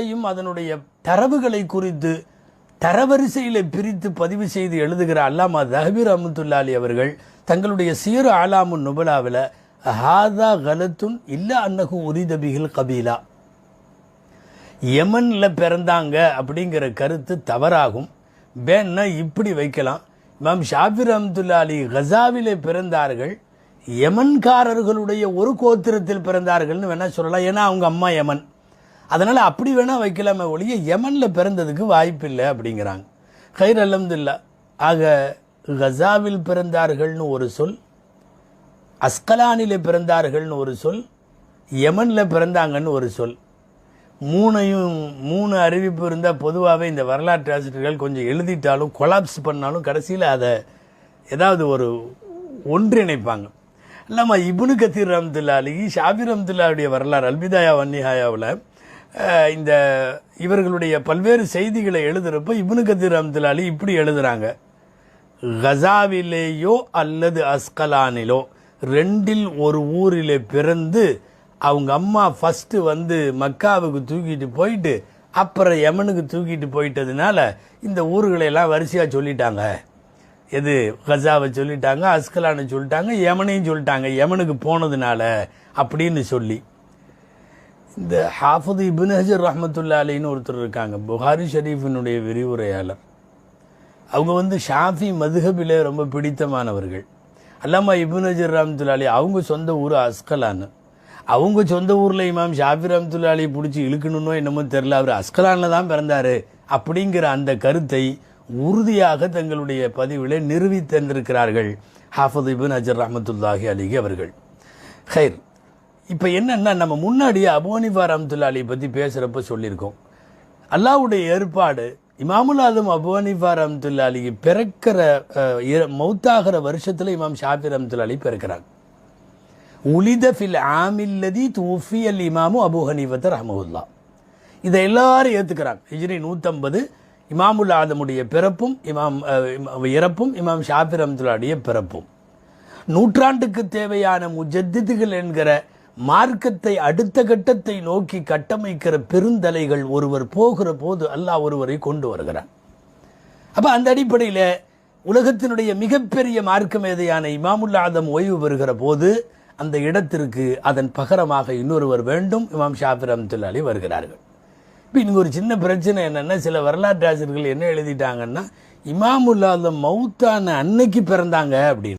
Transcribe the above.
யும் அதனுடைய தரவுகளை குறித்து தரவரிசையில் பிரித்து பதிவு செய்து எழுதுகிற அல்லாமா தஹபீர் அஹமத்துல்லாலி அவர்கள் தங்களுடைய சீரு ஆலாமு நுபலாவில் ஹாதா கலத்துன் இல்லை அன்னகு உரிதபிகில் கபீலா. யமன்ல பிறந்தாங்க அப்படிங்கிற கருத்து தவறாகும். வேணா இப்படி வைக்கலாம். மேம் ஷாபிர் அஹமத்துல்லா அலி கசாவிலே பிறந்தார்கள். யமன்காரர்களுடைய ஒரு கோத்திரத்தில் பிறந்தார்கள்னு வேணா சொல்லலாம். ஏன்னா அவங்க அம்மா யமன். அதனால் அப்படி வேணால் வைக்கலாமே ஒழிய யமனில் பிறந்ததுக்கு வாய்ப்பில்லை அப்படிங்கிறாங்க. ஹைர் அல்லம்துல்லா ஆக கசாவில் பிறந்தார்கள்னு ஒரு சொல் அஸ்கலானில் பிறந்தார்கள்னு ஒரு சொல் யமனில் பிறந்தாங்கன்னு ஒரு சொல். மூணையும் மூணு அறிவிப்பு இருந்தால் பொதுவாகவே இந்த வரலாற்று ஆசிரியர்கள் கொஞ்சம் எழுதிட்டாலும் கொலாப்ஸ் பண்ணாலும் கடைசியில் அதை ஏதாவது ஒரு ஒன்றிணைப்பாங்க. இல்லாமல் இபுனு கத்தீர் ரம்துல்லா அலி ஷாபி ரம்துல்லாவுடைய வரலாறு அல்பிதாயா வன்னிஹாயாவில் இந்த இவர்களுடைய பல்வேறு செய்திகளை எழுதுகிறப்ப இப்னு கத்தீர் அம்துல் அலி இப்படி எழுதுகிறாங்க கசாவிலேயோ அல்லது அஸ்கலானிலோ ரெண்டில் ஒரு ஊரில் பிறந்து அவங்க அம்மா ஃபஸ்ட்டு வந்து மக்காவுக்கு தூக்கிட்டு போயிட்டு அப்புறம் யமனுக்கு தூக்கிட்டு போயிட்டதுனால இந்த ஊர்களையெல்லாம் வரிசையாக சொல்லிட்டாங்க. எது? கசாவை சொல்லிட்டாங்க அஸ்கலானு சொல்லிட்டாங்க யமனையும் சொல்லிட்டாங்க. யமனுக்கு போனதுனால அப்படின்னு சொல்லி. இந்த ஹாஃபது இபின் ஹஜர் ரஹமத்துல்லா அலின்னு ஒருத்தர் இருக்காங்க புகாரி ஷரீஃபினுடைய விரிவுரையாளர். அவங்க வந்து ஷாஃபி மதுஹபிலே ரொம்ப பிடித்தமானவர்கள். அல்லாமா இபின் ஹஜர் ரஹமத்துல்லா அலி அவங்க சொந்த ஊர் அஸ்கலான்னு. அவங்க சொந்த ஊரில் இமாம் ஷாஃபி ரஹமத்துல்லா அலி பிடிச்சி இழுக்கணும்னோ என்னமோ தெரில அவர் அஸ்கலானில் தான் பிறந்தார் அப்படிங்கிற அந்த கருத்தை உறுதியாக தங்களுடைய பதிவில் நிறுவி தந்திருக்கிறார்கள் ஹாஃபது இபின் ஹஜர் ரஹமத்துல்லாஹி அலிகி அவர்கள். ஹைர். இப்போ என்னன்னா நம்ம முன்னாடியே அபோனிஃபா ரம்துல்லா அலி பற்றி பேசுகிறப்ப சொல்லியிருக்கோம். அல்லாவுடைய ஏற்பாடு இமாமுல் ஆதம் அபோனிஃபா ரம்துல்லா அலிக்கு பிறக்கிற இர- மௌத்தாகிற வருஷத்தில் இமாம் ஷாஃபி ரம்துல்லா அலி பிறக்கிறாங்க உலித ஃபில் ஆமில்லதி தூஃபியல் இமாமு அபு ஹனீஃபத் ரஹமுல்லா இதை எல்லாரும் ஏற்றுக்கிறாங்க ஹிஜ்ரி நூற்றம்பது இமாமுல் ஆதமுடைய பிறப்பும் இமாம் இறப்பும் இமாம் ஷாஃபி ரம்துல்லாடைய பிறப்பும். நூற்றாண்டுக்கு தேவையான முஜத்திதுகள் என்கிற மார்க்கத்தை அடுத்த கட்டத்தை நோக்கி கட்டமைக்கிற பெருந்தலைகள் ஒருவர் போகிற போது அல்லாஹ் ஒருவரை கொண்டு வருகிறான். அப்போ அந்த அடிப்படையில் உலகத்தினுடைய மிகப்பெரிய மார்க்க மேதையான இமாமுல்லா ஆதம் ஓய்வு பெறுகிற போது அந்த இடத்திற்கு அதன் பகரமாக இன்னொருவர் வேண்டும். இமாம் ஷாஃபி அம்துல்லாலி வருகிறார்கள். இப்போ இங்கே ஒரு சின்ன பிரச்சனை என்னென்னா சில வரலாற்று ஆசிரியர்கள் என்ன எழுதிட்டாங்கன்னா இமாமுல்லா ஆதம் மௌத்தான அன்னைக்கு பிறந்தாங்க அப்படின்னு.